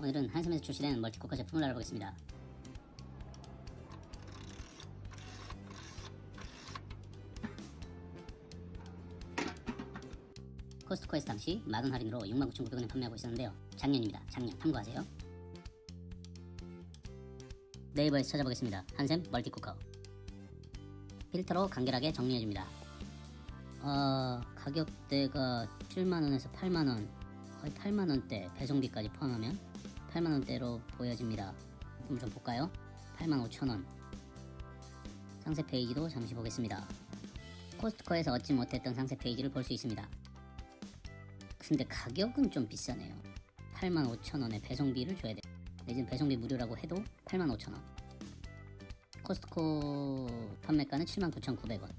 오늘은 한샘에서 출시된 멀티코커 제품을 알아보겠습니다. 코스트코에서 당시 만원 할인으로 69,900원에 판매하고 있었는데요. 작년입니다. 작년 참고하세요. 네이버에서 찾아보겠습니다. 한샘 멀티쿠커 필터로 간결하게 정리해줍니다. 어, 가격대가 7만원에서 8만원 거의 8만원대 배송비까지 포함하면 8만원대로 보여집니다. 그럼 좀 볼까요? 8만 5천원 상세 페이지도 잠시 보겠습니다. 코스트코에서 얻지 못했던 상세 페이지를 볼 수 있습니다. 근데 가격은 좀 비싸네요. 8만 5천 원에 배송비를 줘야 돼. 이제 배송비 무료라고 해도 8만 5천 원. 코스트코 판매가는 7만 9,900원.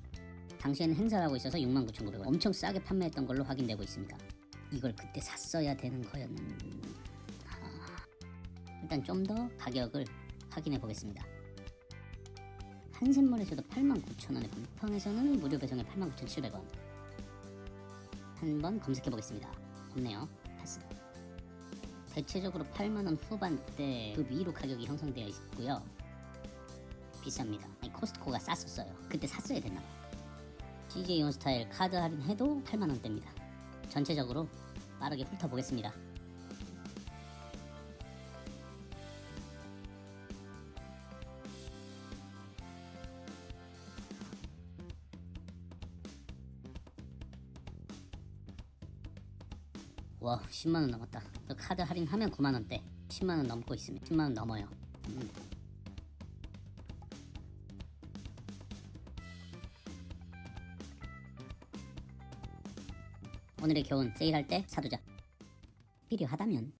당시에는 행사를 하고 있어서 6만 9,900원. 엄청 싸게 판매했던 걸로 확인되고 있습니다. 이걸 그때 샀어야 되는 거였는. 아... 일단 좀 더 가격을 확인해 보겠습니다. 한샘몰에서도 8만 9천 원에 쿠팡에서는 무료 배송에 8만 9,700원. 한번 검색해 보겠습니다. 없네요. 패스. 대체적으로 8만원 후반대 그 위로 가격이 형성되어 있고요. 비쌉니다. 아니, 코스트코가 쌌었어요. 그때 샀어야 됐나봐. CJ 온스타일 카드 할인해도 8만원대입니다. 전체적으로 빠르게 훑어보겠습니다. 와 10만원 넘었다. 그 카드 할인하면 9만원대. 10만원 넘고 있으면 10만원 넘어요. 음. 오늘의 교훈 세일할 때 사두자. 필요하다면